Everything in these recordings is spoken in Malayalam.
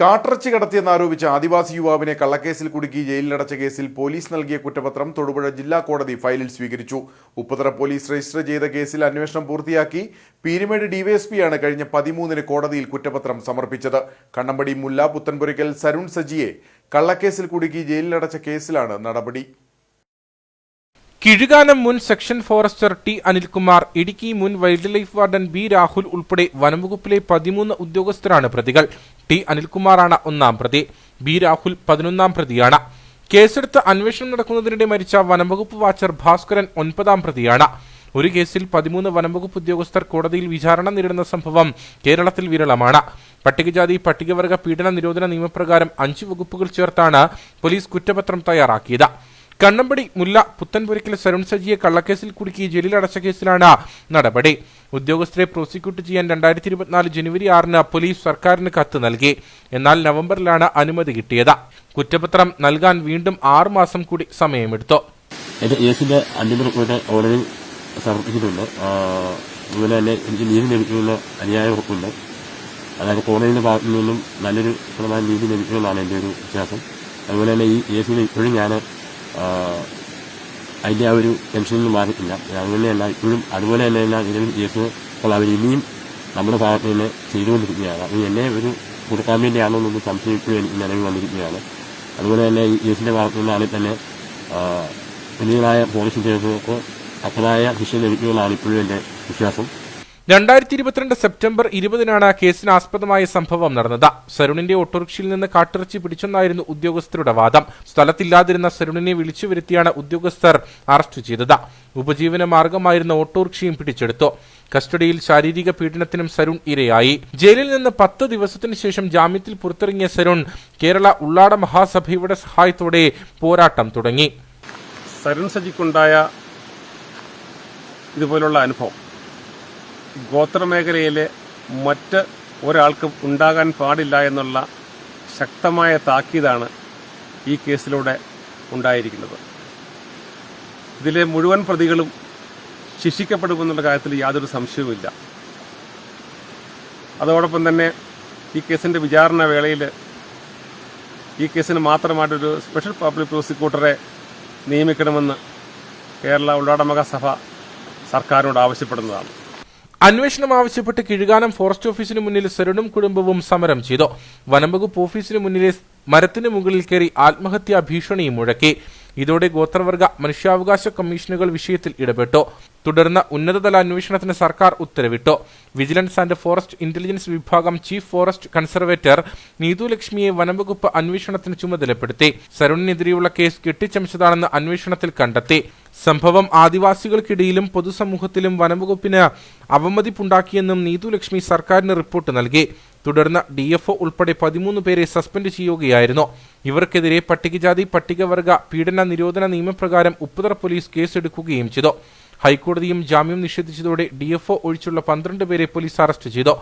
കാട്ടിറച്ചി കടത്തിയെന്നാരോപിച്ച് ആദിവാസി യുവാവിനെ കള്ളക്കേസിൽ കുടുക്കി ജയിലിലടച്ച കേസിൽ പോലീസ് നൽകിയ കുറ്റപത്രം തൊടുപുഴ ജില്ലാ കോടതി ഫയലിൽ സ്വീകരിച്ചു. ഉപ്പുതറ പോലീസ് രജിസ്റ്റർ ചെയ്ത കേസിൽ അന്വേഷണം പൂർത്തിയാക്കി പീരുമേട് ഡിവൈഎസ്പിയാണ് കഴിഞ്ഞ പതിമൂന്നിന് കോടതിയിൽ കുറ്റപത്രം സമർപ്പിച്ചത്. കണ്ണമ്പടി മുല്ല പുത്തൻപുരയ്ക്കൽ സരുൺ സജിയെ കള്ളക്കേസിൽ കുടുക്കി ജയിലിലടച്ച കേസിലാണ് നടപടി. കിഴുകാനം മുൻ section forester T Anilkumar Idukki മുൻ wildlife warden B Rahul ഉൾപ്പെടെ വനംവകുപ്പിലെ പതിമൂന്ന് ഉദ്യോഗസ്ഥരാണ് പ്രതികൾ. ടി അനിൽകുമാറാണ് ഒന്നാം പ്രതി ബി രാഹുൽ പതിനൊന്നാം പ്രതിയാണ്. കേസെടുത്ത് അന്വേഷണം നടക്കുന്നതിനിടെ മരിച്ച വനംവകുപ്പ് വാച്ചർ ഭാസ്കരൻ ഒൻപതാം പ്രതിയാണ്. ഒരു കേസിൽ പതിമൂന്ന് വനംവകുപ്പ് ഉദ്യോഗസ്ഥർ കോടതിയിൽ വിചാരണ നേരിടുന്ന സംഭവം കേരളത്തിൽ വിരളമാണ്. പട്ടികജാതി പട്ടികവർഗ പീഡന നിരോധന നിയമപ്രകാരം അഞ്ച് വകുപ്പുകൾ ചേർത്താണ് പോലീസ് കുറ്റപത്രം തയ്യാറാക്കിയത്. കണ്ണമ്പടി മുല്ല പുത്തൻപുരയ്ക്കൽ സരുൺ സജിയെ കള്ളക്കേസിൽ കുടുക്കി ജയിലിലടച്ച കേസിലാണ് നടപടി. ഉദ്യോഗസ്ഥരെ പ്രോസിക്യൂട്ട് ചെയ്യാൻ രണ്ടായിരത്തി ഇരുപത്തിനാല് ജനുവരി ആറിന് പോലീസ് സർക്കാരിന് കത്ത് നൽകി. എന്നാൽ നവംബറിലാണ് അനുമതി കിട്ടിയത്. കുറ്റപത്രം നൽകാൻ വീണ്ടും ആറുമാസം കൂടി സമയമെടുത്തു. അതായത് കോടതിയുടെ ഭാഗത്തു നിന്നും നല്ലൊരു ശതമാനം നീതി ലഭിക്കുമെന്നാണ് എന്റെ ഒരു വിശ്വാസം. അതുപോലെ തന്നെ ഈ കേസിൽ ഇപ്പോഴും ഞാൻ അതിന്റെ ആ ഒരു ടെൻഷനിൽ നിന്ന് മാറിയിട്ടില്ല. അങ്ങനെയല്ല ഇപ്പോഴും അതുപോലെ തന്നെ എല്ലാ നിലവിൽ കേസുകൾ അവർ ഇനിയും നമ്മുടെ ഭാഗത്ത് തന്നെ ചെയ്തുകൊണ്ടിരിക്കുകയാണ്. അത് എന്നെ ഒരു കൊടുക്കാൻ വേണ്ടിയാണോ എന്നൊന്ന് സംശയിക്കുകയും എനിക്ക് നിലവിൽ വന്നിരിക്കുകയാണ്. അതുപോലെ തന്നെ ഈ കേസിന്റെ ഭാഗത്തു നിന്നാണെങ്കിൽ തന്നെ വലിയതായ പോലീസ് ഉദ്യോഗസ്ഥർക്ക് അപ്പതായ ശിക്ഷ ലഭിക്കുമെന്നാണ് ഇപ്പോഴും എന്റെ വിശ്വാസം. രണ്ടായിരത്തി ഇരുപത്തിരണ്ട് സെപ്റ്റംബർ ഇരുപതിനാണ് കേസിന് ആസ്പദമായ സംഭവം നടന്നത്. സരുണിന്റെ ഓട്ടോറിക്ഷയിൽ നിന്ന് കാട്ടിറച്ചി പിടിച്ചെന്നായിരുന്നു ഉദ്യോഗസ്ഥരുടെ വാദം. സ്ഥലത്തില്ലാതിരുന്ന സരുണിനെ വിളിച്ചു വരുത്തിയാണ് ഉദ്യോഗസ്ഥർ അറസ്റ്റ് ചെയ്തത്. ഉപജീവന മാർഗമായിരുന്ന ഓട്ടോറിക്ഷയും പിടിച്ചെടുത്തു. കസ്റ്റഡിയിൽ ശാരീരിക പീഡനത്തിനും സരുൺ ഇരയായി. ജയിലിൽ നിന്ന് പത്ത് ദിവസത്തിനു ശേഷം ജാമ്യത്തിൽ പുറത്തിറങ്ങിയ സരുൺ കേരള ഉള്ളാട മഹാസഭയുടെ സഹായത്തോടെ പോരാട്ടം തുടങ്ങി. സരുൺ സജിക്കുണ്ടായ ഇതുപോലുള്ള അനുഭവം. ഗോത്രമേഖലയിലെ മറ്റ് ഒരാൾക്കും ഉണ്ടാകാൻ പാടില്ല എന്നുള്ള ശക്തമായ താക്കീതാണ് ഈ കേസിലൂടെ ഉണ്ടായിരിക്കുന്നത്. ഇതിലെ മുഴുവൻ പ്രതികളും ശിക്ഷിക്കപ്പെടുമെന്നുള്ള കാര്യത്തിൽ യാതൊരു സംശയവുമില്ല. അതോടൊപ്പം തന്നെ ഈ കേസിന്റെ വിചാരണ വേളയിൽ ഈ കേസിന് മാത്രമായിട്ടൊരു സ്പെഷ്യൽ പബ്ലിക് പ്രോസിക്യൂട്ടറെ നിയമിക്കണമെന്ന് കേരള ഉള്ളാടമക സഭ സർക്കാരിനോട് ആവശ്യപ്പെടുന്നതാണ്. അന്വേഷണം ആവശ്യപ്പെട്ട് കിഴുകാനം ഫോറസ്റ്റ് ഓഫീസിന് മുന്നിൽ സരുണും കുടുംബവും സമരം ചെയ്തു. വനംവകുപ്പ് ഓഫീസിന് മുന്നിലെ മരത്തിന് മുകളിൽ കയറി ആത്മഹത്യാ ഭീഷണിയും മുഴക്കി. ഇതോടെ ഗോത്രവർഗ മനുഷ്യാവകാശ കമ്മീഷനുകൾ വിഷയത്തിൽ ഇടപെട്ടു. തുടർന്ന് ഉന്നതതല അന്വേഷണത്തിന് സർക്കാർ ഉത്തരവിട്ടു. വിജിലൻസ് ആൻഡ് ഫോറസ്റ്റ് ഇന്റലിജൻസ് വിഭാഗം ചീഫ് ഫോറസ്റ്റ് കൺസർവേറ്റർ നീതു ലക്ഷ്മിയെ വനംവകുപ്പ് അന്വേഷണത്തിന് ചുമതലപ്പെടുത്തി. സരുണിനെതിരെയുള്ള കേസ് കെട്ടിച്ചമച്ചതാണെന്ന് അന്വേഷണത്തിൽ കണ്ടെത്തി. സംഭവം ആദിവാസികൾക്കിടയിലും പൊതുസമൂഹത്തിലും വനംവകുപ്പിന് അവമതിപ്പുണ്ടാക്കിയെന്നും നീതു ലക്ഷ്മി സർക്കാരിന് റിപ്പോർട്ട് നൽകി. തുടർന്ന് ഡി എഫ് ഒ ഉൾപ്പെടെ പതിമൂന്ന് പേരെ സസ്പെൻഡ് ചെയ്യുകയായിരുന്നു. ഇവർക്കെതിരെ പട്ടികജാതി പട്ടികവർഗ പീഡന നിരോധന നിയമപ്രകാരം ഉപ്പുതറ പോലീസ് കേസെടുക്കുകയും ചെയ്തു. ഹൈക്കോടതിയും ജാമ്യം നിഷേധിച്ചതോടെ ഡി എഫ് ഒ ഒഴിച്ചുള്ള പന്ത്രണ്ട് പേരെ പോലീസ് അറസ്റ്റ് ചെയ്തു.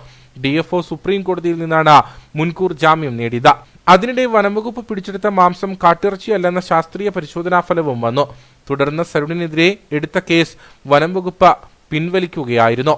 ഡി എഫ് ഒ സുപ്രീം കോടതിയിൽ നിന്നാണ് മുൻകൂർ ജാമ്യം നേടിയത്. അതിനിടെ വനംവകുപ്പ് പിടിച്ചെടുത്ത മാംസം കാട്ടിറച്ചിയല്ലെന്ന ശാസ്ത്രീയ പരിശോധനാ ഫലവും വന്നു. തുടർന്ന് സരുണിനെതിരെ എടുത്ത കേസ് വനംവകുപ്പ് പിൻവലിക്കുകയായിരുന്നു.